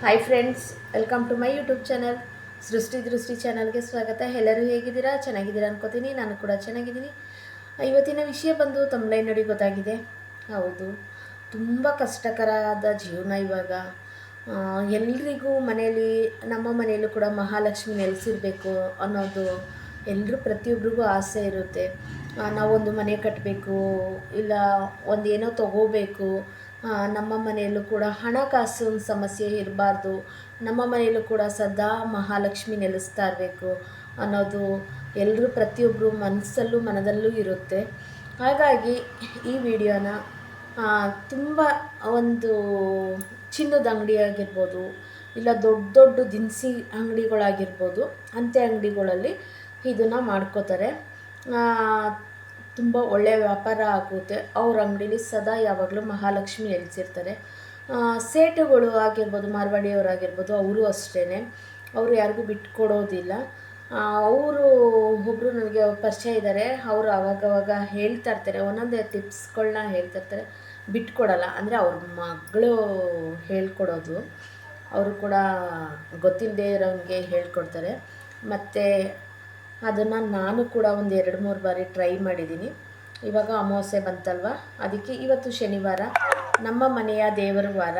Hi friends welcome to my YouTube channel Srishti Drishti ಚಾನಲ್ಗೆ ಸ್ವಾಗತ. ಎಲ್ಲರೂ ಹೇಗಿದ್ದೀರಾ? ಚೆನ್ನಾಗಿದ್ದೀರಾ ಅನ್ಕೋತೀನಿ. ನಾನು ಕೂಡ ಚೆನ್ನಾಗಿದ್ದೀನಿ. ಇವತ್ತಿನ ವಿಷಯ ಬಂದು ತಮ್ಮಲೈ ನೋಡಿ ಗೊತ್ತಾಗಿದೆ. ಹೌದು, ತುಂಬ ಕಷ್ಟಕರವಾದ ಜೀವನ ಇವಾಗ. ಎಲ್ರಿಗೂ ಮನೆಯಲ್ಲಿ, ನಮ್ಮ ಮನೆಯಲ್ಲೂ ಕೂಡ ಮಹಾಲಕ್ಷ್ಮಿ ನೆಲೆಸಿರ್ಬೇಕು ಅನ್ನೋದು ಎಲ್ಲರೂ ಪ್ರತಿಯೊಬ್ಬರಿಗೂ ಆಸೆ ಇರುತ್ತೆ. ನಾವೊಂದು ಮನೆ ಕಟ್ಟಬೇಕು ಇಲ್ಲ ಒಂದು ಏನೋ ತಗೋಬೇಕು ನಮ್ಮ ಮನೆಯಲ್ಲೂ ಕೂಡ ಹಣಕಾಸು ಸಮಸ್ಯೆ ಇರಬಾರ್ದು. ನಮ್ಮ ಮನೆಯಲ್ಲೂ ಕೂಡ ಸದಾ ಮಹಾಲಕ್ಷ್ಮಿ ನೆಲೆಸ್ತಾ ಇರಬೇಕು ಅನ್ನೋದು ಎಲ್ಲರೂ ಪ್ರತಿಯೊಬ್ಬರು ಮನಸ್ಸಲ್ಲೂ ಮನದಲ್ಲೂ ಇರುತ್ತೆ. ಹಾಗಾಗಿ ಈ ವಿಡಿಯೋನ ತುಂಬ ಒಂದು ಚಿನ್ನದ ಅಂಗಡಿ ಆಗಿರ್ಬೋದು ಇಲ್ಲ ದೊಡ್ಡ ದೊಡ್ಡ ದಿನಸಿ ಅಂಗಡಿಗಳಾಗಿರ್ಬೋದು ಅಂತೆ ಅಂಗಡಿಗಳಲ್ಲಿ ಇದನ್ನು ಮಾಡ್ಕೋತಾರೆ. ತುಂಬ ಒಳ್ಳೆಯ ವ್ಯಾಪಾರ ಆಗುತ್ತೆ. ಅವ್ರ ಅಂಗಡೀಲಿ ಸದಾ ಯಾವಾಗಲೂ ಮಹಾಲಕ್ಷ್ಮಿ ಎಲ್ಸಿರ್ತಾರೆ ಸೇಟುಗಳು ಆಗಿರ್ಬೋದು, ಮಾರ್ವಾಡಿಯವರಾಗಿರ್ಬೋದು, ಅವರು ಅಷ್ಟೇ ಅವರು ಯಾರಿಗೂ ಬಿಟ್ಕೊಡೋದಿಲ್ಲ. ಅವರು ಒಬ್ಬರು ನನಗೆ ಪರಿಚಯ ಇದ್ದಾರೆ ಅವರು ಅವಾಗವಾಗ ಹೇಳ್ತಾ ಇರ್ತಾರೆ. ಒಂದೊಂದೇ ಟಿಪ್ಸ್ಗಳನ್ನ ಹೇಳ್ತಾ ಇರ್ತಾರೆ. ಬಿಟ್ಕೊಡಲ್ಲ. ಅಂದರೆ ಅವ್ರ ಮಗಳು ಹೇಳ್ಕೊಡೋದು. ಅವರು ಕೂಡ ಗೊತ್ತಿಲ್ಲದೆ ಇರೋನಿಗೆ ಹೇಳ್ಕೊಡ್ತಾರೆ. ಮತ್ತು ಅದನ್ನು ನಾನು ಕೂಡ ಒಂದು ಎರಡು ಮೂರು ಬಾರಿ ಟ್ರೈ ಮಾಡಿದ್ದೀನಿ ಇವಾಗ ಅಮಾವಾಸ್ಯೆ ಬಂತಲ್ವ? ಅದಕ್ಕೆ ಇವತ್ತು ಶನಿವಾರ, ನಮ್ಮ ಮನೆಯ ದೇವರ ವಾರ.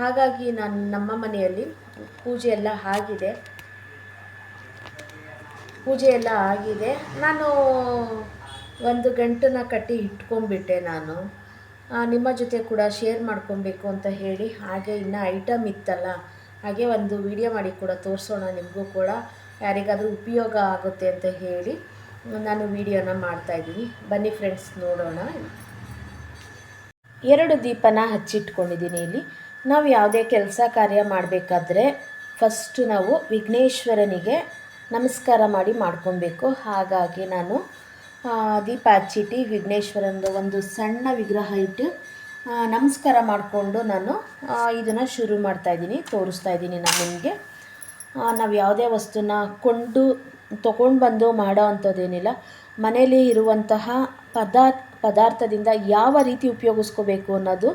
ಹಾಗಾಗಿ ನಾನು ನಮ್ಮ ಮನೆಯಲ್ಲಿ ಪೂಜೆ ಎಲ್ಲ ಆಗಿದೆ. ಪೂಜೆ ಎಲ್ಲ ಆಗಿದೆ. ನಾನು ಒಂದು ಗಂಟನ್ನ ಕಟ್ಟಿ ಇಟ್ಕೊಂಡ್ಬಿಟ್ಟೆ ನಾನು. ನಿಮ್ಮ ಜೊತೆ ಕೂಡ ಶೇರ್ ಮಾಡ್ಕೊಬೇಕು ಅಂತ ಹೇಳಿ. ಹಾಗೆ ಇನ್ನು ಐಟಮ್ ಇತ್ತಲ್ಲ, ಹಾಗೆ ಒಂದು ವಿಡಿಯೋ ಮಾಡಿ ಕೂಡ ತೋರಿಸೋಣ ನಿಮಗೂ ಕೂಡ. ಯಾರಿಗಾದರೂ ಉಪಯೋಗ ಆಗುತ್ತೆ ಅಂತ ಹೇಳಿ ನಾನು ವಿಡಿಯೋನ ಮಾಡ್ತಾಯಿದ್ದೀನಿ ಬನ್ನಿ ಫ್ರೆಂಡ್ಸ್ ನೋಡೋಣ. ಎರಡು ದೀಪನ ಹಚ್ಚಿಟ್ಕೊಂಡಿದ್ದೀನಿ ಇಲ್ಲಿ. ನಾವು ಯಾವುದೇ ಕೆಲಸ ಕಾರ್ಯ ಮಾಡಬೇಕಾದ್ರೆ ಫಸ್ಟು ನಾವು ವಿಘ್ನೇಶ್ವರನಿಗೆ ನಮಸ್ಕಾರ ಮಾಡಿ ಮಾಡ್ಕೊಬೇಕು. ಹಾಗಾಗಿ ನಾನು ದೀಪ ಹಚ್ಚಿಟ್ಟು ವಿಘ್ನೇಶ್ವರಂದು ಒಂದು ಸಣ್ಣ ವಿಗ್ರಹ ಇಟ್ಟು ನಮಸ್ಕಾರ ಮಾಡಿಕೊಂಡು ನಾನು ಇದನ್ನು ಶುರು ಮಾಡ್ತಾಯಿದ್ದೀನಿ ತೋರಿಸ್ತಾ ಇದ್ದೀನಿ ನಾನು ನಿಮಗೆ. ನಾವು ಯಾವುದೇ ವಸ್ತುನ ಕೊಂಡು, ತೊಗೊಂಡು ಬಂದು ಮಾಡೋ ಅಂಥದ್ದೇನಿಲ್ಲ. ಮನೆಯಲ್ಲಿ ಇರುವಂತಹ ಪದಾರ್ಥ ಪದಾರ್ಥದಿಂದ ಯಾವ ರೀತಿ ಉಪಯೋಗಿಸ್ಕೋಬೇಕು ಅನ್ನೋದು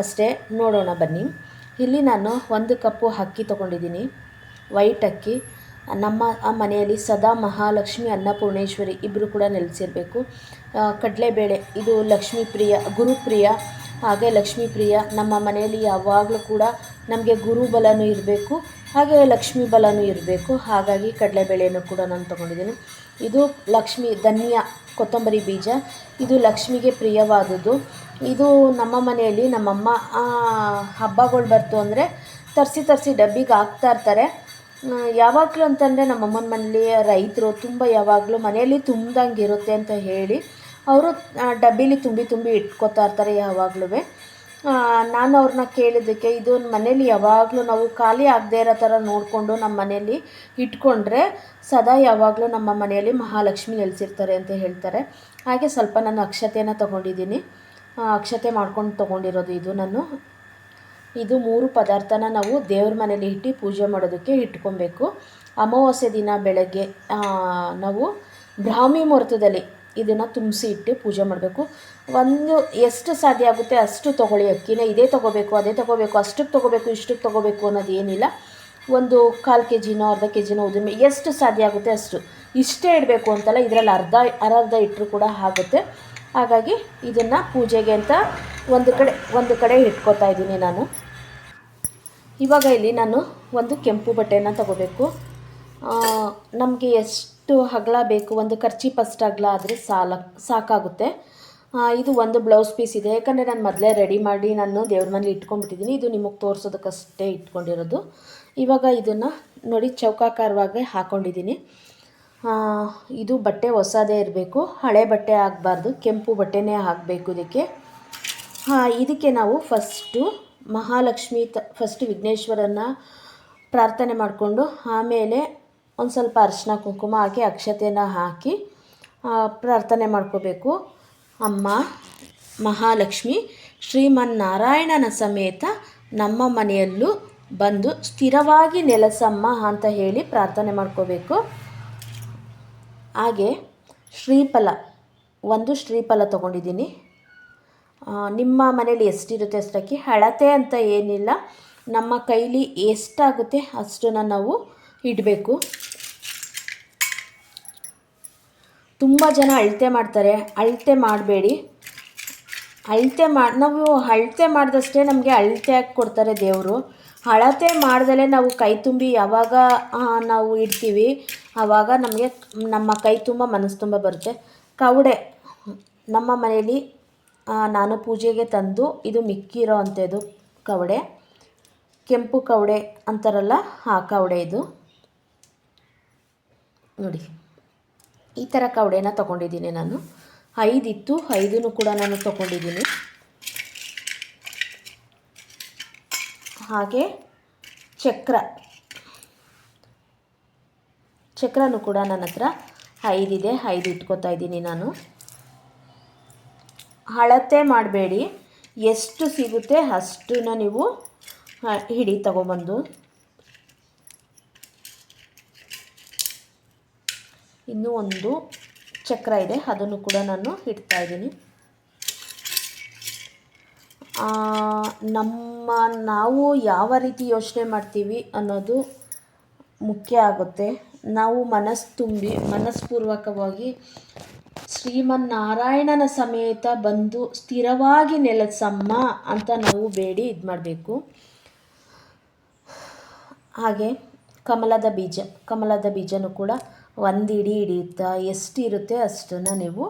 ಅಷ್ಟೇ ನೋಡೋಣ ಬನ್ನಿ. ಇಲ್ಲಿ ನಾನು ಒಂದು ಕಪ್ಪು ಅಕ್ಕಿ ತೊಗೊಂಡಿದ್ದೀನಿ. ವೈಟ್ ಅಕ್ಕಿ. ನಮ್ಮ ಆ ಮನೆಯಲ್ಲಿ ಸದಾ ಮಹಾಲಕ್ಷ್ಮಿ, ಅನ್ನಪೂರ್ಣೇಶ್ವರಿ ಇಬ್ಬರು ಕೂಡ ನೆಲೆಸಿರಬೇಕು. ಕಡಲೆಬೇಳೆ, ಇದು ಲಕ್ಷ್ಮೀ ಪ್ರಿಯ ಗುರುಪ್ರಿಯ, ಹಾಗೆ ಲಕ್ಷ್ಮೀ ಪ್ರಿಯ ನಮ್ಮ ಮನೆಯಲ್ಲಿ ಯಾವಾಗಲೂ ಕೂಡ ನಮಗೆ ಗುರುಬಲನೂ ಇರಬೇಕು. ಹಾಗೆ ಲಕ್ಷ್ಮೀ ಬಲನೂ ಇರಬೇಕು. ಹಾಗಾಗಿ ಕಡಲೆಬೇಳೆಯನ್ನು ಕೂಡ ನಾನು ತೊಗೊಂಡಿದ್ದೀನಿ. ಇದು ಲಕ್ಷ್ಮಿ ಧನಿಯಾ ಕೊತ್ತಂಬರಿ ಬೀಜ. ಇದು ಲಕ್ಷ್ಮಿಗೆ ಪ್ರಿಯವಾದದ್ದು. ಇದು ನಮ್ಮ ಮನೆಯಲ್ಲಿ ನಮ್ಮಮ್ಮ ಹಬ್ಬಗಳು ಬರ್ತು ಅಂದರೆ ತರಿಸಿ ತರಿಸಿ ಡಬ್ಬಿಗೆ ಹಾಕ್ತಾ ಇರ್ತಾರೆ. ಯಾವಾಗಲೂ ಅಂತಂದರೆ ನಮ್ಮಮ್ಮನ ಮನೇಲಿ ರೈತರು ತುಂಬ ಯಾವಾಗಲೂ ಮನೆಯಲ್ಲಿ ತುಂಬ್ದಂಗೆ ಇರುತ್ತೆ ಅಂತ ಹೇಳಿ, ಅವರು ಡಬ್ಬಿಲಿ ತುಂಬಿ ತುಂಬಿ ಇಟ್ಕೋತಾ ಇರ್ತಾರೆ ಯಾವಾಗಲೂ ನಾನು ಅವ್ರನ್ನ ಕೇಳಿದ್ದಕ್ಕೆ ಇದು ಮನೇಲಿ ಯಾವಾಗಲೂ ನಾವು ಖಾಲಿ ಆಗದೇ ಇರೋ ಥರ ನೋಡಿಕೊಂಡು ನಮ್ಮ ಮನೆಯಲ್ಲಿ ಇಟ್ಕೊಂಡ್ರೆ ಸದಾ ಯಾವಾಗಲೂ ನಮ್ಮ ಮನೆಯಲ್ಲಿ ಮಹಾಲಕ್ಷ್ಮಿ ನೆಲೆಸಿರ್ತಾರೆ ಅಂತ ಹೇಳ್ತಾರೆ. ಹಾಗೆ ಸ್ವಲ್ಪ ನಾನು ಅಕ್ಷತೆನ ತೊಗೊಂಡಿದ್ದೀನಿ. ಅಕ್ಷತೆ ಮಾಡ್ಕೊಂಡು ತೊಗೊಂಡಿರೋದು ಇದು ನಾನು. ಇದು ಮೂರು ಪದಾರ್ಥನ ನಾವು ದೇವ್ರ ಮನೇಲಿ ಇಟ್ಟು ಪೂಜೆ ಮಾಡೋದಕ್ಕೆ ಇಟ್ಕೊಬೇಕು. ಅಮಾವಾಸ್ಯೆ ದಿನ ಬೆಳಗ್ಗೆ ನಾವು ಬ್ರಾಹ್ಮಿ ಮುಹೂರ್ತದಲ್ಲಿ ಇದನ್ನು ತುಂಬಿಸಿ ಇಟ್ಟು ಪೂಜೆ ಮಾಡಬೇಕು. ಒಂದು ಎಷ್ಟು ಸಾಧ್ಯ ಆಗುತ್ತೆ ಅಷ್ಟು ತೊಗೊಳ್ಳಿ. ಅಕ್ಕಿನ ಇದೇ ತೊಗೋಬೇಕು, ಅದೇ ತೊಗೋಬೇಕು, ಅಷ್ಟಕ್ಕೆ ತೊಗೋಬೇಕು, ಇಷ್ಟಕ್ಕೆ ತೊಗೋಬೇಕು ಅನ್ನೋದು ಏನಿಲ್ಲ. ಒಂದು ಕಾಲು ಕೆ ಜಿನೋ ಅರ್ಧ ಕೆ ಜಿನೋ ಉದ್ದಿಮೆ ಎಷ್ಟು ಸಾಧ್ಯ ಆಗುತ್ತೆ ಅಷ್ಟು. ಇಷ್ಟೇ ಇಡಬೇಕು ಅಂತಲ್ಲ, ಇದರಲ್ಲಿ ಅರ್ಧ ಅರ್ಧ ಇಟ್ಟರು ಕೂಡ ಆಗುತ್ತೆ. ಹಾಗಾಗಿ ಇದನ್ನು ಪೂಜೆಗೆ ಅಂತ ಒಂದು ಕಡೆ ಒಂದು ಕಡೆ ಇಟ್ಕೋತಾ ಇದ್ದೀನಿ ನಾನು. ಇವಾಗ ಇಲ್ಲಿ ನಾನು ಒಂದು ಕೆಂಪು ಬಟ್ಟೆನ ತಗೋಬೇಕು. ನಮಗೆ ಎಷ್ಟು ಅಗಲ ಬೇಕು, ಒಂದು ಖರ್ಚಿ ಅಷ್ಟು ಅಗಲ ಆದರೆ ಸಾಲ, ಸಾಕಾಗುತ್ತೆ. ಇದು ಒಂದು ಬ್ಲೌಸ್ ಪೀಸ್ ಇದೆ. ಯಾಕಂದರೆ ನಾನು ಮೊದಲೇ ರೆಡಿ ಮಾಡಿ ನಾನು ದೇವ್ರ ಮನೇಲಿ ಇಟ್ಕೊಂಡ್ಬಿಟ್ಟಿದ್ದೀನಿ ಇದು ನಿಮಗೆ ತೋರಿಸೋದಕ್ಕಷ್ಟೇ ಇಟ್ಕೊಂಡಿರೋದು. ಇವಾಗ ಇದನ್ನು ನೋಡಿ ಚೌಕಾಕಾರವಾಗಿ ಹಾಕ್ಕೊಂಡಿದ್ದೀನಿ ಇದು ಬಟ್ಟೆ ಹೊಸದೇ ಇರಬೇಕು. ಹಳೆ ಬಟ್ಟೆ ಆಗಬಾರ್ದು. ಕೆಂಪು ಬಟ್ಟೆನೇ ಹಾಕಬೇಕು ಇದಕ್ಕೆ. ಇದಕ್ಕೆ ನಾವು ಫಸ್ಟು ಮಹಾಲಕ್ಷ್ಮಿ ತ, ಫಸ್ಟ್ ವಿಘ್ನೇಶ್ವರನ ಪ್ರಾರ್ಥನೆ ಮಾಡಿಕೊಂಡು ಆಮೇಲೆ ಒಂದು ಸ್ವಲ್ಪ ಅರಿಶಿನ ಕುಂಕುಮ ಹಾಕಿ, ಅಕ್ಷತೆನ ಹಾಕಿ ಪ್ರಾರ್ಥನೆ ಮಾಡ್ಕೋಬೇಕು. ಅಮ್ಮ ಮಹಾಲಕ್ಷ್ಮಿ, ಶ್ರೀಮನ್ನಾರಾಯಣನ ಸಮೇತ ನಮ್ಮ ಮನೆಯಲ್ಲೂ ಬಂದು ಸ್ಥಿರವಾಗಿ ನೆಲೆಸಮ್ಮ ಅಂತ ಹೇಳಿ ಪ್ರಾರ್ಥನೆ ಮಾಡ್ಕೋಬೇಕು. ಹಾಗೆ ಶ್ರೀಫಲ, ಒಂದು ಶ್ರೀಫಲ ತೊಗೊಂಡಿದ್ದೀನಿ. ನಿಮ್ಮ ಮನೇಲಿ ಎಷ್ಟಿರುತ್ತೆ ಅಷ್ಟಕ್ಕೆ ಅಳತೆ ಅಂತ ಏನಿಲ್ಲ. ನಮ್ಮ ಕೈಲಿ ಎಷ್ಟಾಗುತ್ತೆ ಅಷ್ಟನ್ನು ನಾವು ಇಡಬೇಕು. ತುಂಬ ಜನ ಅಳತೆ ಮಾಡ್ತಾರೆ. ಅಳತೆ ಮಾಡಬೇಡಿ. ಅಳತೆ ಮಾಡಿ ನಾವು ಅಳತೆ ಮಾಡಿದಷ್ಟೇ ನಮಗೆ ಅಳತೆ ಹಾಕಿ ಕೊಡ್ತಾರೆ ದೇವರು. ಅಳತೆ ಮಾಡ್ದಲೇ ನಾವು ಕೈ ತುಂಬಿ ಯಾವಾಗ ನಾವು ಇಡ್ತೀವಿ ಆವಾಗ ನಮಗೆ ನಮ್ಮ ಕೈ ತುಂಬ ಮನಸ್ಸು ತುಂಬ ಬರುತ್ತೆ. ಕವಡೆ, ನಮ್ಮ ಮನೆಯಲ್ಲಿ ನಾನು ಪೂಜೆಗೆ ತಂದು ಇದು ಮಿಕ್ಕಿರೋ ಅಂಥದ್ದು ಕವಡೆ. ಕೆಂಪು ಕವಡೆ ಅಂತಾರಲ್ಲ, ಆ ಕವಡೆ ಇದು. ನೋಡಿ. ಈ ಥರ ಕವಡೆನ ತೊಗೊಂಡಿದ್ದೀನಿ ನಾನು. ಐದಿತ್ತು, ಐದನ್ನು ಕೂಡ ನಾನು ತೊಗೊಂಡಿದ್ದೀನಿ. ಹಾಗೆ ಚಕ್ರ. ಚಕ್ರನೂ ಕೂಡ ನನ್ನ ಹತ್ರ ಐದಿದೆ, ಐದು ಇಟ್ಕೋತಾ ಇದ್ದೀನಿ ನಾನು. ಅಳತೆ ಮಾಡಬೇಡಿ. ಎಷ್ಟು ಸಿಗುತ್ತೆ ಅಷ್ಟನ್ನು ನೀವು ಹಿಡಿ ತಗೊಬಂದು. ಇನ್ನೂ ಒಂದು ಚಕ್ರ ಇದೆ. ಅದನ್ನು ಕೂಡ ನಾನು ಇಡ್ತಾ ಇದ್ದೀನಿ. ನಮ್ಮ ನಾವು ಯಾವ ರೀತಿ ಯೋಚನೆ ಮಾಡ್ತೀವಿ ಅನ್ನೋದು ಮುಖ್ಯ ಆಗುತ್ತೆ. ನಾವು ಮನಸ್ಸು ತುಂಬಿ, ಮನಸ್ಪೂರ್ವಕವಾಗಿ ಶ್ರೀಮನ್ನಾರಾಯಣನ ಸಮೇತ ಬಂದು ಸ್ಥಿರವಾಗಿ ನೆಲೆಸಮ್ಮ ಅಂತ ನಾವು ಬೇಡಿ ಇದು ಮಾಡಬೇಕು. ಹಾಗೆ ಕಮಲದ ಬೀಜ, ಕಮಲದ ಬೀಜನೂ ಕೂಡ ಒಂದು ಇಡಿ ಹಿಡಿಯುತ್ತಾ, ಎಷ್ಟು ಇರುತ್ತೆ ಅಷ್ಟನ್ನು ನೀವು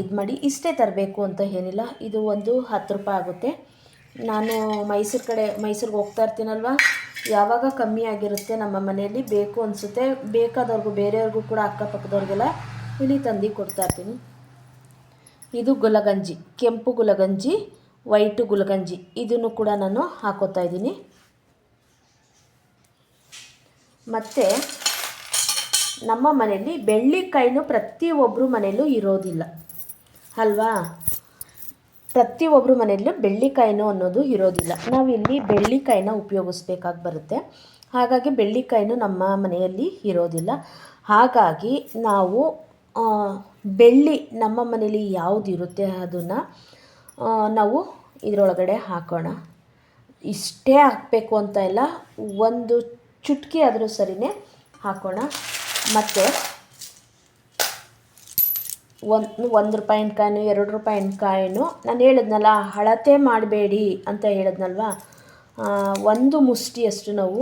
ಇದು ಮಾಡಿ ಇಷ್ಟೇ ತರಬೇಕು ಅಂತ ಏನಿಲ್ಲ. ಇದು ಒಂದು ಹತ್ತು ರೂಪಾಯಿ ಆಗುತ್ತೆ. ನಾನು ಮೈಸೂರು ಕಡೆ, ಮೈಸೂರಿಗೆ ಹೋಗ್ತಾ ಇರ್ತೀನಲ್ವ? ಯಾವಾಗ ಕಮ್ಮಿ ಆಗಿರುತ್ತೆ ನಮ್ಮ ಮನೆಯಲ್ಲಿ? ಬೇಕು ಅನಿಸುತ್ತೆ. ಬೇಕಾದವ್ರಿಗೂ, ಬೇರೆಯವ್ರಿಗೂ ಕೂಡ ಅಕ್ಕಪಕ್ಕದವ್ರಿಗೆಲ್ಲ ಇಲ್ಲಿ ತಂದು ಕೊಡ್ತಾ ಇರ್ತೀನಿ. ಇದು ಗುಲಗಂಜಿ, ಕೆಂಪು ಗುಲಗಂಜಿ, ವೈಟು ಗುಲಗಂಜಿ. ಇದನ್ನು ಕೂಡ ನಾನು ಹಾಕೋತಾ ಇದ್ದೀನಿ. ಮತ್ತು ನಮ್ಮ ಮನೆಯಲ್ಲಿ ಬೆಳ್ಳಿಕಾಯಿನೂ ಪ್ರತಿಯೊಬ್ಬರು ಮನೆಯಲ್ಲೂ ಇರೋದಿಲ್ಲ. ಅಲ್ವಾ? ಪ್ರತಿಯೊಬ್ಬರು ಮನೆಯಲ್ಲೂ ಬೆಳ್ಳಿಕಾಯಿನೂ ಅನ್ನೋದು ಇರೋದಿಲ್ಲ. ನಾವಿಲ್ಲಿ ಬೆಳ್ಳಿಕಾಯಿನ ಉಪಯೋಗಿಸ್ಬೇಕಾಗಿ ಬರುತ್ತೆ. ಹಾಗಾಗಿ ಬೆಳ್ಳಿಕಾಯಿನೂ ನಮ್ಮ ಮನೆಯಲ್ಲಿ ಇರೋದಿಲ್ಲ. ಹಾಗಾಗಿ ನಾವು ಬೆಳ್ಳಿ ನಮ್ಮ ಮನೇಲಿ ಯಾವುದು ಇರುತ್ತೆ ಅದನ್ನು ನಾವು ಇದರೊಳಗಡೆ ಹಾಕೋಣ. ಇಷ್ಟೇ ಹಾಕಬೇಕು ಅಂತ ಇಲ್ಲ. ಒಂದು ಚುಟ್ಕಿ ಆದರೂ ಸರಿನೇ ಹಾಕೋಣ. ಮತ್ತು ಒಂದು ಒಂದು ರೂಪಾಯಿನ ಕಾಯಿನು, ಎರಡು ರೂಪಾಯಿನ ಕಾಯಿನು. ನಾನು ಹೇಳಿದ್ನಲ್ಲ, ಅಳತೆ ಮಾಡಬೇಡಿ ಅಂತ ಹೇಳಿದ್ನಲ್ವ? ಒಂದು ಮುಷ್ಟಿಯಷ್ಟು ನಾವು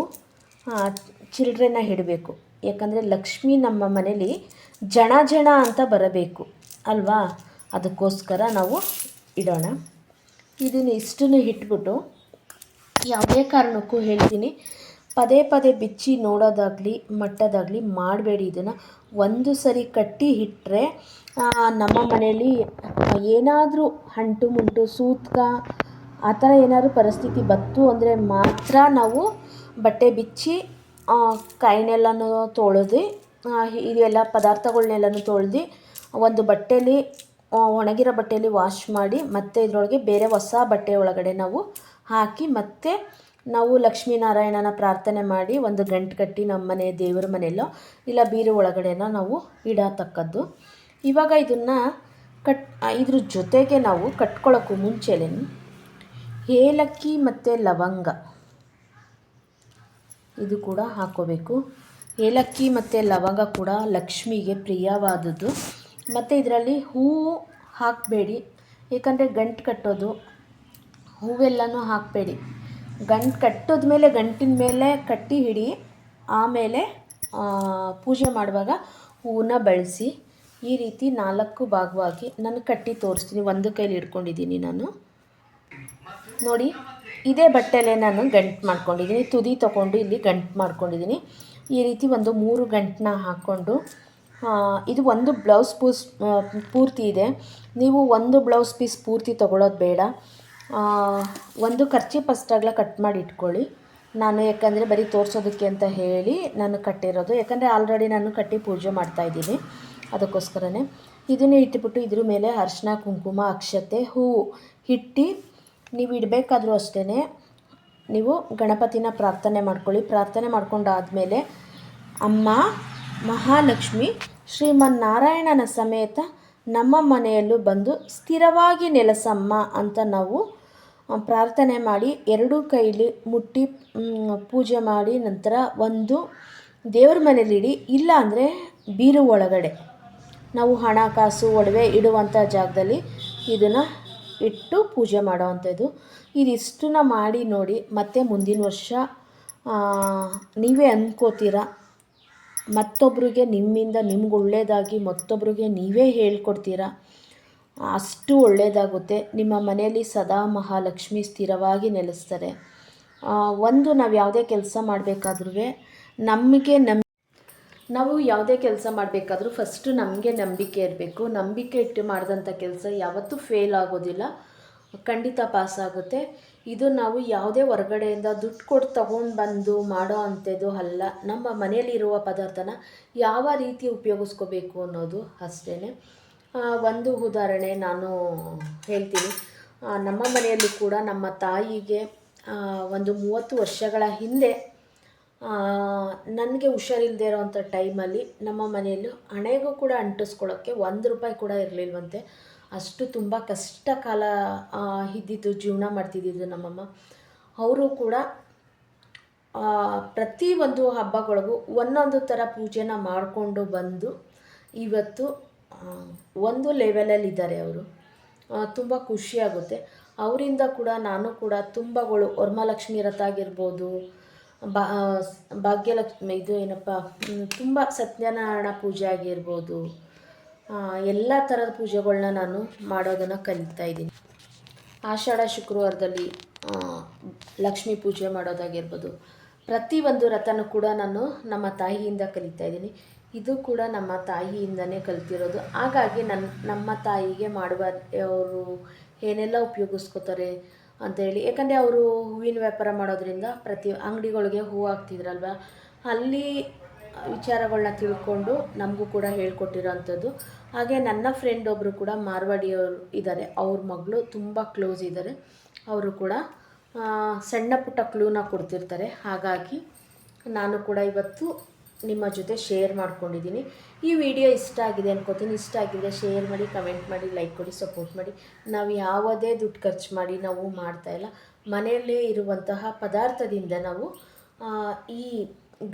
ಚಿಲ್ಡ್ರೆನ ಹಿಡಬೇಕು ಯಾಕಂದರೆ ಲಕ್ಷ್ಮಿ ನಮ್ಮ ಮನೇಲಿ ಜಣ ಜಣ ಅಂತ ಬರಬೇಕು, ಅಲ್ವಾ? ಅದಕ್ಕೋಸ್ಕರ ನಾವು ಇಡೋಣ. ಇದನ್ನು ಇಷ್ಟನ್ನು ಇಟ್ಬಿಟ್ಟು ಯಾವುದೇ ಕಾರಣಕ್ಕೂ ಹೇಳ್ತೀನಿ. ಪದೇ ಪದೇ ಬಿಚ್ಚಿ ನೋಡೋದಾಗಲಿ, ಮಟ್ಟದಾಗಲಿ ಮಾಡಬೇಡಿ. ಇದನ್ನು ಒಂದು ಸರಿ ಕಟ್ಟಿ ಇಟ್ಟರೆ ನಮ್ಮ ಮನೆಯಲ್ಲಿ ಏನಾದರೂ ಅಂಟು ಮುಂಟು, ಸೂತ್ಕ, ಆ ಥರ ಏನಾದರೂ ಪರಿಸ್ಥಿತಿ ಬತ್ತು ಅಂದರೆ ಮಾತ್ರ ನಾವು ಬಟ್ಟೆ ಬಿಚ್ಚಿ ಕಾಯಿನೆಲ್ಲನೂ ತೊಳೆದು ಇದೆಲ್ಲ ಪದಾರ್ಥಗಳ್ನೆಲ್ಲನೂ ತೊಳೆದು, ಒಂದು ಬಟ್ಟೆಯಲ್ಲಿ ಒಣಗಿರೋ ಬಟ್ಟೆಯಲ್ಲಿ ವಾಶ್ ಮಾಡಿ ಮತ್ತೆ ಇದರೊಳಗೆ ಬೇರೆ ಹೊಸ ಬಟ್ಟೆ ಒಳಗಡೆ ನಾವು ಹಾಕಿ ಮತ್ತೆ ನಾವು ಲಕ್ಷ್ಮೀನಾರಾಯಣನ ಪ್ರಾರ್ಥನೆ ಮಾಡಿ ಒಂದು ಗಂಟು ಕಟ್ಟಿ ನಮ್ಮ ಮನೆ ದೇವರ ಮನೆಯಲ್ಲೋ ಇಲ್ಲ ಬೀರು ಒಳಗಡೆನೋ ನಾವು ಇಡತಕ್ಕದ್ದು. ಇವಾಗ ಇದನ್ನು ಕಟ್ ಇದ್ರ ಜೊತೆಗೆ ನಾವು ಕಟ್ಕೊಳ್ಳೋಕ್ಕೂ ಮುಂಚೆಲೇ ಏಲಕ್ಕಿ ಮತ್ತು ಲವಂಗ. ಇದು ಕೂಡ ಹಾಕೋಬೇಕು. ಏಲಕ್ಕಿ ಮತ್ತು ಲವಂಗ ಕೂಡ ಲಕ್ಷ್ಮಿಗೆ ಪ್ರಿಯವಾದದ್ದು. ಮತ್ತು ಇದರಲ್ಲಿ ಹೂವು ಹಾಕಬೇಡಿ. ಏಕೆಂದರೆ ಗಂಟು ಕಟ್ಟೋದು, ಹೂವೆಲ್ಲನೂ ಹಾಕಬೇಡಿ. ಗಂಟು ಕಟ್ಟಿದ ಮೇಲೆ, ಗಂಟಿನ ಮೇಲೆ ಕಟ್ಟಿ ಹಿಡಿ ಆಮೇಲೆ ಪೂಜೆ ಮಾಡುವಾಗ ಹೂವನ್ನ ಬಳಸಿ ಈ ರೀತಿ ನಾಲ್ಕು ಭಾಗವಾಗಿ ನಾನು ಕಟ್ಟಿ ತೋರಿಸ್ತೀನಿ. ಒಂದು ಕೈಲಿ ಹಿಡ್ಕೊಂಡಿದ್ದೀನಿ ನಾನು. ನೋಡಿ, ಇದೇ ಬಟ್ಟೆಲೆ ನಾನು ಗಂಟು ಮಾಡ್ಕೊಂಡಿದ್ದೀನಿ. ತುದಿ ತೊಗೊಂಡು ಇಲ್ಲಿ ಗಂಟು ಮಾಡ್ಕೊಂಡಿದ್ದೀನಿ. ಈ ರೀತಿ ಒಂದು ಮೂರು ಗಂಟನ್ನ ಹಾಕ್ಕೊಂಡು ಇದು ಒಂದು ಬ್ಲೌಸ್ ಪೂಸ್ ಪೂರ್ತಿ ಇದೆ. ನೀವು ಒಂದು ಬ್ಲೌಸ್ ಪೀಸ್ ಪೂರ್ತಿ ತೊಗೊಳೋದು ಬೇಡ. ಒಂದು ಖರ್ಚಿ ಫಸ್ಟಾಗ್ಲ ಕಟ್ ಮಾಡಿ ಇಟ್ಕೊಳ್ಳಿ. ನಾನು ಯಾಕಂದರೆ ಬರೀ ತೋರಿಸೋದಕ್ಕೆ ಅಂತ ಹೇಳಿ ನಾನು ಕಟ್ಟಿರೋದು. ಯಾಕಂದರೆ ಆಲ್ರೆಡಿ ನಾನು ಕಟ್ಟಿ ಪೂಜೆ ಮಾಡ್ತಾಯಿದ್ದೀನಿ ಅದಕ್ಕೋಸ್ಕರನೇ. ಇದನ್ನೇ ಇಟ್ಬಿಟ್ಟು ಇದ್ರ ಮೇಲೆ ಅರ್ಶಿನ, ಕುಂಕುಮ, ಅಕ್ಷತೆ ಹೂವು ಹಿಟ್ಟಿ ನೀವು ಇಡಬೇಕಾದ್ರೂ ಅಷ್ಟೇ ನೀವು ಗಣಪತಿನ ಪ್ರಾರ್ಥನೆ ಮಾಡ್ಕೊಳ್ಳಿ. ಪ್ರಾರ್ಥನೆ ಮಾಡ್ಕೊಂಡಾದಮೇಲೆ ಅಮ್ಮ ಮಹಾಲಕ್ಷ್ಮಿ ಶ್ರೀಮನ್ನಾರಾಯಣನ ಸಮೇತ ನಮ್ಮ ಮನೆಯಲ್ಲೂ ಬಂದು ಸ್ಥಿರವಾಗಿ ನೆಲೆಸಮ್ಮ ಅಂತ ನಾವು ಪ್ರಾರ್ಥನೆ ಮಾಡಿ ಎರಡೂ ಕೈಲಿ ಮುಟ್ಟಿ ಪೂಜೆ ಮಾಡಿ ನಂತರ ಒಂದು ದೇವ್ರ ಮನೇಲಿಡಿ ಇಲ್ಲ ಅಂದರೆ ಬೀರು ಒಳಗಡೆ. ನಾವು ಹಣ, ಕಾಸು, ಒಡವೆ ಇಡುವಂಥ ಜಾಗದಲ್ಲಿ ಇದನ್ನು ಇಟ್ಟು ಪೂಜೆ ಮಾಡೋವಂಥದ್ದು. ಇದಿಷ್ಟನ್ನ ಮಾಡಿ ನೋಡಿ ಮತ್ತೆ ಮುಂದಿನ ವರ್ಷ ನೀವೇ ಅಂದ್ಕೋತೀರ? ಮತ್ತೊಬ್ಬರಿಗೆ ನಿಮ್ಮಿಂದ ನಿಮ್ಗೆ ಒಳ್ಳೆಯದಾಗಿ ಮತ್ತೊಬ್ಬರಿಗೆ ನೀವೇ ಹೇಳ್ಕೊಡ್ತೀರಾ? ಅಷ್ಟು ಒಳ್ಳೆಯದಾಗುತ್ತೆ ನಿಮ್ಮ ಮನೆಯಲ್ಲಿ ಸದಾ ಮಹಾಲಕ್ಷ್ಮಿ ಸ್ಥಿರವಾಗಿ ನೆಲೆಸ್ತಾರೆ. ಒಂದು ನಾವು ಯಾವುದೇ ಕೆಲಸ ಮಾಡಬೇಕಾದ್ರೂ ನಮಗೆ ನಮ್ ನಾವು ಯಾವುದೇ ಕೆಲಸ ಮಾಡಬೇಕಾದ್ರೂ ಫಸ್ಟು ನಮಗೆ ನಂಬಿಕೆ ಇರಬೇಕು. ನಂಬಿಕೆ ಇಟ್ಟು ಮಾಡಿದಂಥ ಕೆಲಸ ಯಾವತ್ತೂ ಫೇಲ್ ಆಗೋದಿಲ್ಲ. ಖಂಡಿತ ಪಾಸ್ ಆಗುತ್ತೆ. ಇದು ನಾವು ಯಾವುದೇ ಹೊರಗಡೆಯಿಂದ ದುಡ್ಡು ಕೊಟ್ಟು ತೊಗೊಂಡು ಬಂದು ಮಾಡೋ ಅಂಥದ್ದು ಅಲ್ಲ. ನಮ್ಮ ಮನೆಯಲ್ಲಿರುವ ಪದಾರ್ಥನ ಯಾವ ರೀತಿ ಉಪಯೋಗಿಸ್ಕೋಬೇಕು ಅನ್ನೋದು ಅಷ್ಟೇ ಒಂದು ಉದಾಹರಣೆ ನಾನು ಹೇಳ್ತೀನಿ. ನಮ್ಮ ಮನೆಯಲ್ಲೂ ಕೂಡ ನಮ್ಮ ತಾಯಿಗೆ ಒಂದು ಮೂವತ್ತು ವರ್ಷಗಳ ಹಿಂದೆ ನನಗೆ ಹುಷಾರಿಲ್ಲದೆ ಇರೋವಂಥ ಟೈಮಲ್ಲಿ ನಮ್ಮ ಮನೆಯಲ್ಲಿ ಹಣೆಗೂ ಕೂಡ ಅಂಟಿಸ್ಕೊಳ್ಳೋಕ್ಕೆ ಒಂದು ರೂಪಾಯಿ ಕೂಡ ಇರಲಿಲ್ವಂತೆ. ಅಷ್ಟು ತುಂಬ ಕಷ್ಟ ಕಾಲ ಇದ್ದಿದ್ದು, ಜೀವನ ಮಾಡ್ತಿದ್ದಿದ್ದು ನಮ್ಮಮ್ಮ. ಅವರು ಕೂಡ ಪ್ರತಿ ಒಂದು ಹಬ್ಬಗಳಿಗೂ ಒಂದೊಂದು ಥರ ಪೂಜೆನ ಮಾಡಿಕೊಂಡು ಬಂದು ಇವತ್ತು ಒಂದು ಲೆವೆಲಲ್ಲಿ ಇದ್ದಾರೆ ಅವರು. ತುಂಬ ಖುಷಿಯಾಗುತ್ತೆ ಅವರಿಂದ ಕೂಡ ನಾನು ಕೂಡ ತುಂಬಗಳು, ವರಮಹಾಲಕ್ಷ್ಮಿ ರಥ ಆಗಿರ್ಬೋದು, ಬಾ ಭಾಗ್ಯಲಕ್ಷ್ಮಿ, ಇದು ಏನಪ್ಪ ತುಂಬ ಸತ್ಯನಾರಾಯಣ ಪೂಜೆ ಆಗಿರ್ಬೋದು ಎಲ್ಲ ಥರದ ಪೂಜೆಗಳನ್ನ ನಾನು ಮಾಡೋದನ್ನು ಕಲಿತಾ ಇದ್ದೀನಿ. ಆಷಾಢ, ಶುಕ್ರವಾರದಲ್ಲಿ ಲಕ್ಷ್ಮೀ ಪೂಜೆ ಮಾಡೋದಾಗಿರ್ಬೋದು. ಪ್ರತಿಯೊಂದು ವ್ರತನೂ ಕೂಡ ನಾನು ನಮ್ಮ ತಾಯಿಯಿಂದ ಕಲಿತಾ ಇದ್ದೀನಿ. ಇದು ಕೂಡ ನಮ್ಮ ತಾಯಿಯಿಂದನೇ ಕಲ್ತಿರೋದು. ಹಾಗಾಗಿ ನನ್ನ ನಮ್ಮ ತಾಯಿಗೆ ಮಾಡುವ, ಅವರು ಏನೆಲ್ಲ ಉಪಯೋಗಿಸ್ಕೋತಾರೆ ಅಂತೇಳಿ ಯಾಕಂದರೆ ಅವರು ಹೂವಿನ ವ್ಯಾಪಾರ ಮಾಡೋದ್ರಿಂದ ಪ್ರತಿ ಅಂಗಡಿಗಳಿಗೆ ಹೂ ಹಾಕ್ತಿದ್ರಲ್ವ? ಅಲ್ಲಿ ವಿಚಾರಗಳನ್ನ ತಿಳ್ಕೊಂಡು ನಮಗೂ ಕೂಡ ಹೇಳ್ಕೊಟ್ಟಿರೋ ಅಂಥದ್ದು ಹಾಗೆ ನನ್ನ ಫ್ರೆಂಡ್ ಒಬ್ಬರು ಕೂಡ ಮಾರ್ವಾಡಿಯವರು ಇದ್ದಾರೆ ಅವ್ರ ಮಗಳು ತುಂಬ ಕ್ಲೋಸ್ ಇದ್ದಾರೆ ಅವರು ಕೂಡ ಸಣ್ಣ ಪುಟ್ಟ ಕ್ಲೂನ ಕೊಡ್ತಿರ್ತಾರೆ. ಹಾಗಾಗಿ ನಾನು ಕೂಡ ಇವತ್ತು ನಿಮ್ಮ ಜೊತೆ ಶೇರ್ ಮಾಡ್ಕೊಂಡಿದ್ದೀನಿ. ಈ ವಿಡಿಯೋ ಇಷ್ಟ ಆಗಿದೆ ಅನ್ಕೋತೀನಿ. ಇಷ್ಟ ಆಗಿದೆ ಶೇರ್ ಮಾಡಿ ಕಮೆಂಟ್ ಮಾಡಿ ಲೈಕ್ ಕೊಡಿ ಸಪೋರ್ಟ್ ಮಾಡಿ. ನಾವು ಯಾವುದೇ ದುಡ್ಡು ಖರ್ಚು ಮಾಡಿ ನಾವು ಮಾಡ್ತಾಯಿಲ್ಲ ಮನೆಯಲ್ಲೇ ಇರುವಂತಹ ಪದಾರ್ಥದಿಂದ ನಾವು ಈ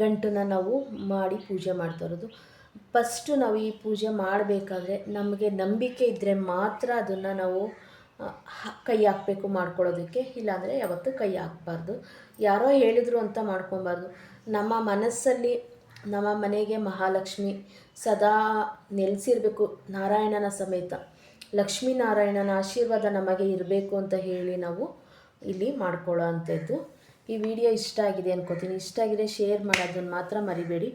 ಗಂಟನ್ನು ನಾವು ಮಾಡಿ ಪೂಜೆ ಮಾಡ್ತಾ ಇರೋದು. ಫಸ್ಟು ನಾವು ಈ ಪೂಜೆ ಮಾಡಬೇಕಾದ್ರೆ ನಮಗೆ ನಂಬಿಕೆ ಇದ್ದರೆ ಮಾತ್ರ ಅದನ್ನು ನಾವು ಕೈ ಹಾಕಬೇಕು ಮಾಡ್ಕೊಳ್ಳೋದಕ್ಕೆ. ಇಲ್ಲಾಂದರೆ ಯಾವತ್ತೂ ಕೈ ಹಾಕಬಾರ್ದು. ಯಾರೋ ಹೇಳಿದ್ರು ಅಂತ ಮಾಡ್ಕೊಬಾರ್ದು. ನಮ್ಮ ಮನಸ್ಸಲ್ಲಿ, ನಮ್ಮ ಮನೆಗೆ ಮಹಾಲಕ್ಷ್ಮಿ ಸದಾ ನೆಲೆಸಿರಬೇಕು. ನಾರಾಯಣನ ಸಮೇತ. ಲಕ್ಷ್ಮೀನಾರಾಯಣನ ಆಶೀರ್ವಾದ ನಮಗೆ ಇರಬೇಕು ಅಂತ ಹೇಳಿ ನಾವು ಇಲ್ಲಿ ಮಾಡ್ಕೊಳ್ಳೋ ಅಂಥದ್ದು ಈ ವಿಡಿಯೋ ಇಷ್ಟ ಆಗಿದೆ ಅನ್ಕೋತೀನಿ. ಇಷ್ಟ ಆಗಿದೆ ಶೇರ್ ಮಾಡೋದನ್ನು ಮಾತ್ರ ಮರಿಬೇಡಿ.